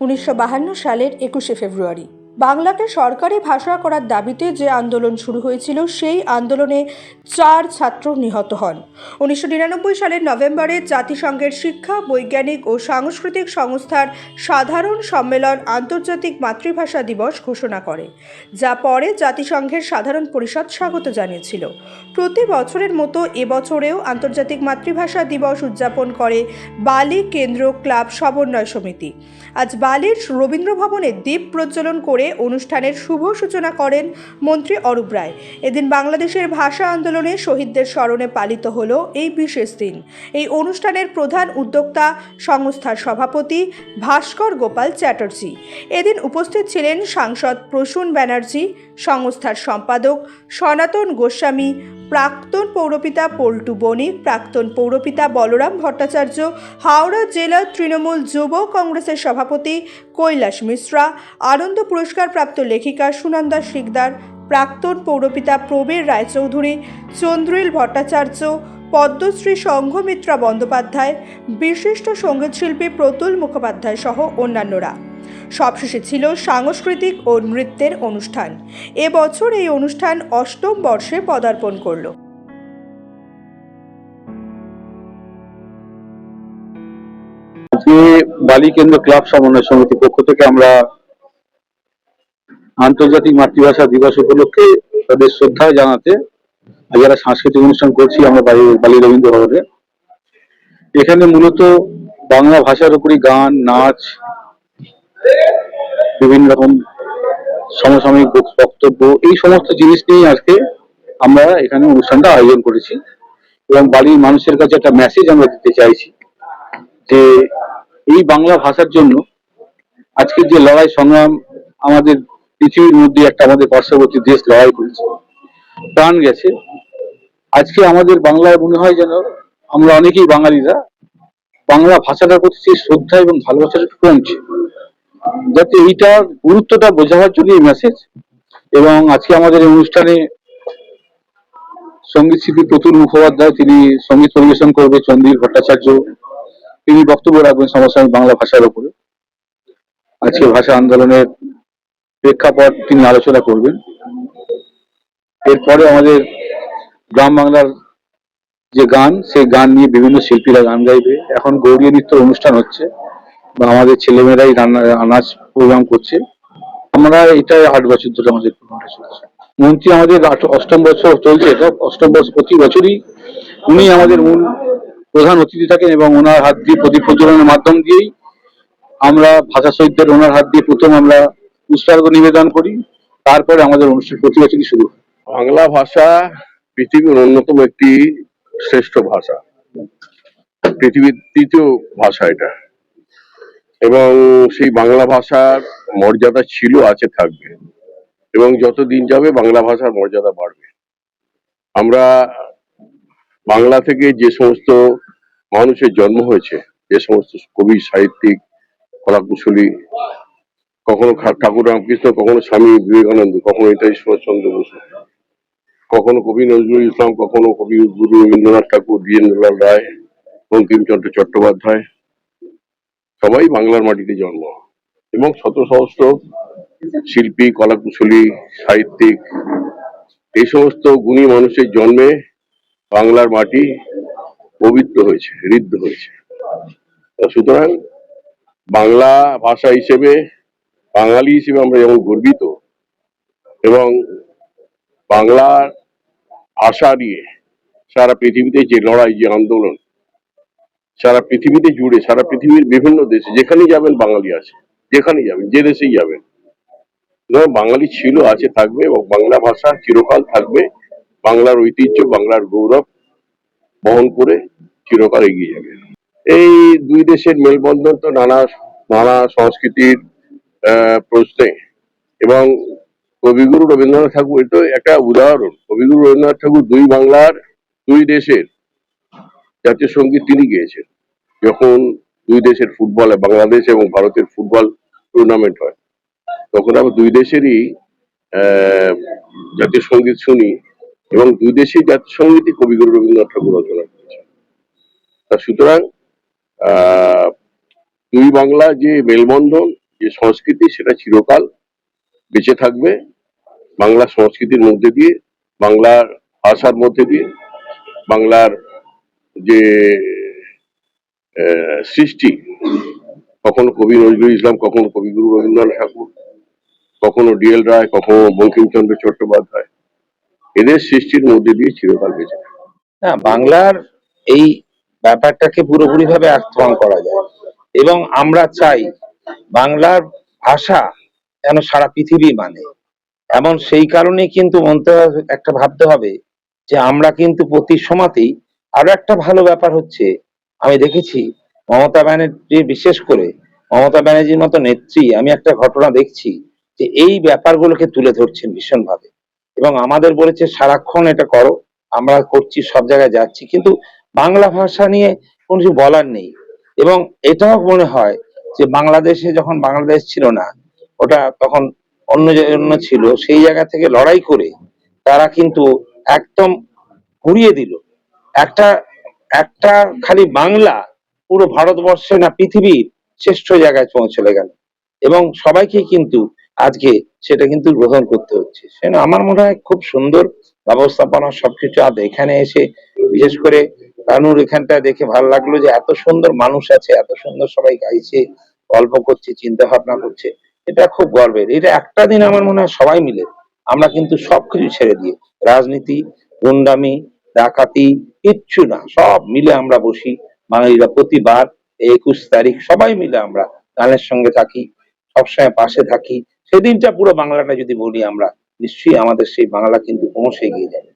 উনিশশো সালের একুশে ফেব্রুয়ারি। বাংলাকে সরকারি ভাষা করার দাবিতে যে আন্দোলন শুরু হয়েছিল, সেই আন্দোলনে চার ছাত্র নিহত হন। উনিশশো নিরানব্বই সালের নভেম্বরে জাতিসংঘের শিক্ষা, বৈজ্ঞানিক ও সাংস্কৃতিক সংস্থার সাধারণ সম্মেলন আন্তর্জাতিক মাতৃভাষা দিবস ঘোষণা করে, যা পরে জাতিসংঘের সাধারণ পরিষদ স্বাগত জানিয়েছিল। প্রতি বছরের মতো এবছরেও আন্তর্জাতিক মাতৃভাষা দিবস উদযাপন করে বালি কেন্দ্র ক্লাব সমন্বয় সমিতি। আজ বালির রবীন্দ্র ভবনে দ্বীপ প্রজ্বলন করে অনুষ্ঠানের শুভ সূচনা করেন মন্ত্রী অরূপ রায়। এদিন বাংলাদেশের ভাষা আন্দোলনে শহীদদের স্মরণে পালিত হলো এই বিশেষ দিন। এই অনুষ্ঠানের প্রধান উদ্যোক্তা সংস্থার সভাপতি ভাস্কর গোপাল চ্যাটার্জি। এদিন উপস্থিত ছিলেন সাংসদ প্রসূন ব্যানার্জি সংস্থার সম্পাদক সনাতন গোস্বামী, প্রাক্তন পৌরপিতা পল্টু বণিক, প্রাক্তন পৌরপিতা বলরাম ভট্টাচার্য, হাওড়া জেলা তৃণমূল যুব কংগ্রেসের সভাপতি কৈলাস মিশ্রা, আনন্দ পুরস্কারপ্রাপ্ত লেখিকা সুনন্দা শিকদার, প্রাক্তন পৌরপিতা প্রবীর রায়চৌধুরী, চন্দ্রিল ভট্টাচার্য, পদ্মশ্রী সংঘমিত্রা বন্দ্যোপাধ্যায়, বিশিষ্ট সঙ্গীতশিল্পী প্রতুল মুখোপাধ্যায় সহ অন্যান্যরা। সবশেষে ছিল সাংস্কৃতিক ও নৃত্যের অনুষ্ঠান। এবছর এই অনুষ্ঠান অষ্টম বর্ষে পদার্পণ করল। বালি কেন্দ্র ক্লাব সমন্বয় সমিতির পক্ষ থেকে আমরা আন্তর্জাতিক মাতৃভাষা দিবস উপলক্ষে তাদের শ্রদ্ধা জানাতে যারা সাংস্কৃতিক অনুষ্ঠান করছি আমরা বালি রবীন্দ্র ভবনে এখানে মূলত বাংলা ভাষার উপরই গান, নাচ বিভিন্ন রকম সমসাময়িক বক্তব্য, এই সমস্ত জিনিস নিয়ে আজকে আমরা এখানে অনুষ্ঠানটা আয়োজন করেছি। এবং বাড়ির মানুষের কাছে একটা মেসেজ আমরা দিতে চাইছি যে, এই বাংলা ভাষার জন্য আজকের যে লড়াই সংগ্রাম আমাদের পৃথিবীর মধ্যে একটা আমাদের পার্শ্ববর্তী দেশ লড়াই করেছে, প্রাণ গেছে। আজকে আমাদের বাংলায় মনে হয় যেন আমরা অনেকেই বাঙালিরা বাংলা ভাষাটার প্রতি শ্রদ্ধা এবং ভালোবাসাটা কমছে। যাতে এইটার গুরুত্বটা বোঝাবার জন্য এই মেসেজ এবং আজকে আমাদের এই অনুষ্ঠানে সংগীত শিল্পী প্রতুল মুখোপাধ্যায়, তিনি সংগীত পরিবেশন করবে চন্দ্রীর ভট্টাচার্য। তিনি বক্তব্য রাখবেন সমসাময়িক বাংলা ভাষার উপরে। আজকে ভাষা আন্দোলনের প্রেক্ষাপট তিনি আলোচনা করবেন। এরপরে আমাদের গ্রাম বাংলার যে গান, সেই গান নিয়ে বিভিন্ন শিল্পীরা গান গাইবে। এখন গৌরীয় নৃত্য অনুষ্ঠান হচ্ছে। বা আমাদের ছেলেমেয়েরাই রান্না নাচ প্রোগ্রাম করছে। আমরা এটা আট বছর ধরে আমাদের প্রোগ্রামটা চলছে। মন্ত্রী আমাদের অষ্টম বছর চলছে এটা। অষ্টম বছর, প্রতি বছরই উনি আমাদের মূল প্রধান অতিথি থাকেন এবং ওনার হাত দিয়ে প্রদীপ প্রজ্বলনের মাধ্যম দিয়েই আমরা ভাষা শহীদদের ওনার হাত দিয়ে প্রথম আমরা পুষ্পার্ঘ নিবেদন করি। তারপরে আমাদের অনুষ্ঠান প্রতি বছরই শুরু। বাংলা ভাষা পৃথিবীর অন্যতম একটি শ্রেষ্ঠ ভাষা। পৃথিবীর তৃতীয় ভাষা এটা। এবং সেই বাংলা ভাষার মর্যাদা ছিল, আছে, থাকবে। এবং যত দিন যাবে, বাংলা ভাষার মর্যাদা বাড়বে। আমরা বাংলা থেকে যে সমস্ত মানুষের জন্ম হয়েছে, যে সমস্ত কবি, সাহিত্যিক, কলাকুশলী, কখনো ঠাকুর রামকৃষ্ণ, কখনো স্বামী বিবেকানন্দ, কখনো এটাই ঈশ্বরচন্দ্র বসু, কখনো কবি নজরুল ইসলাম, কখনো কবি গুরু রবীন্দ্রনাথ ঠাকুর বীরেন্দ্রলাল রায়, বঙ্কিমচন্দ্র চট্টোপাধ্যায় সবাই বাংলার মাটিতে জন্ম। এবং শত সহস্র শিল্পী, কলাকুশলী, সাহিত্যিক, এই সমস্ত গুণী মানুষের জন্মে বাংলার মাটি পবিত্র হয়েছে ঋদ্ধ হয়েছে। সুতরাং বাংলা ভাষা হিসেবে, বাঙালি হিসেবে আমরা যেমন গর্বিত, এবং বাংলার আশা নিয়ে সারা পৃথিবীতে যে লড়াই, যে আন্দোলন সারা পৃথিবীতে জুড়ে, সারা পৃথিবীর বিভিন্ন দেশে, যেখানেই যাবেন বাঙালি আছে, যেখানেই যাবেন, যে দেশেই যাবেন। বাঙালি ছিল, আছে, থাকবে, এবং বাংলা ভাষা চিরকাল থাকবে, বাংলার ঐতিহ্য, বাংলার গৌরব বহন করে চিরকাল এগিয়ে যাবে। এই দুই দেশের মেলবন্ধন তো নানা নানা সংস্কৃতির প্রশ্নে, এবং কবিগুরু রবীন্দ্রনাথ ঠাকুর, এটা একটা উদাহরণ। কবিগুরু রবীন্দ্রনাথ ঠাকুর দুই বাংলার, দুই দেশের জাতীয় সংগীত তিনি গেয়েছেন। যখন দুই দেশের ফুটবল বাংলাদেশ এবং ভারতের ফুটবল টুর্নামেন্ট হয়, তখন আমরা দুই দেশেরই জাতীয় সংগীত শুনি এবং দুই দেশেই জাতীয় সঙ্গীতই কবিগুরু রবীন্দ্রনাথ ঠাকুর রচনা করেছেন। তা সুতরাং দুই বাংলা যে মেলবন্ধন, যে সংস্কৃতি, সেটা চিরকাল বেঁচে থাকবে। বাংলা সংস্কৃতির মধ্যে দিয়ে, বাংলার ভাষার মধ্যে দিয়ে, বাংলার যে সৃষ্টি। কখনো কবি নজরুল ইসলাম, কখনো কবিগুরু রবীন্দ্রনাথ ঠাকুর, কখনো ডিএল রায়, কখনো বঙ্কিমচন্দ্র চট্টোপাধ্যায়। এদের সৃষ্টির মধ্যে দিয়ে চিরকাল বেঁচে না, বাংলার এই ব্যাপারটাকে পুরোপুরি ভাবে আক্রমণ করা যায়। এবং আমরা চাই বাংলার ভাষা যেন সারা পৃথিবী মানে। এমন সেই কারণে কিন্তু মনতে একটা ভাবতে হবে যে আমরা কিন্তু প্রতি সমাতেই আরও একটা ভালো ব্যাপার হচ্ছে আমি দেখেছি মমতা ব্যানার্জি, বিশেষ করে মমতা ব্যানার্জির মতো নেত্রী, আমি একটা ঘটনা দেখছি যে এই ব্যাপারগুলোকে তুলে ধরছেন ভীষণভাবে। এবং আমাদের বলেছে, সারাক্ষণ এটা করো, আমরা করছি, সব জায়গায় যাচ্ছি। কিন্তু বাংলা ভাষা নিয়ে কোনো কিছু বলার নেই। এবং এটাও মনে হয় যে বাংলাদেশে যখন বাংলাদেশ ছিল না, ওটা তখন অন্য জন্য ছিল, সেই জায়গা থেকে লড়াই করে তারা কিন্তু একদম ঘুরিয়ে দিল। একটা একটা খালি বাংলা, পুরো ভারতবর্ষে না পৃথিবীর শ্রেষ্ঠ জায়গায় পৌঁছলে গেল। এবং সবাইকে কিন্তু আজকে সেটা কিন্তু গ্রহণ করতে হচ্ছে। সেটা আমার মনে হয় খুব সুন্দর ব্যবস্থাপনা সবকিছু। আর এখানে এসে বিশেষ করে কানুর এখানটা দেখে ভালো লাগল যে এত সুন্দর মানুষ আছে, এত সুন্দর সবাই গাইছে, গল্প করছে চিন্তা ভাবনা করছে। এটা খুব গর্বের। এটা একটা দিন আমার মনে হয় সবাই মিলে আমরা কিন্তু সবকিছু ছেড়ে দিয়ে, রাজনীতি, গুন্ডামি ডাকাতি, কিচ্ছু না, সব মিলে আমরা বসি। বাঙালিরা প্রতিবার একুশ তারিখ সবাই মিলে আমরা গানের সঙ্গে থাকি, সবসময় পাশে থাকি। সেদিনটা পুরো বাংলাটা যদি বলি আমরা, নিশ্চয়ই আমাদের সেই বাংলা কিন্তু পৌঁছে গিয়ে যাবে।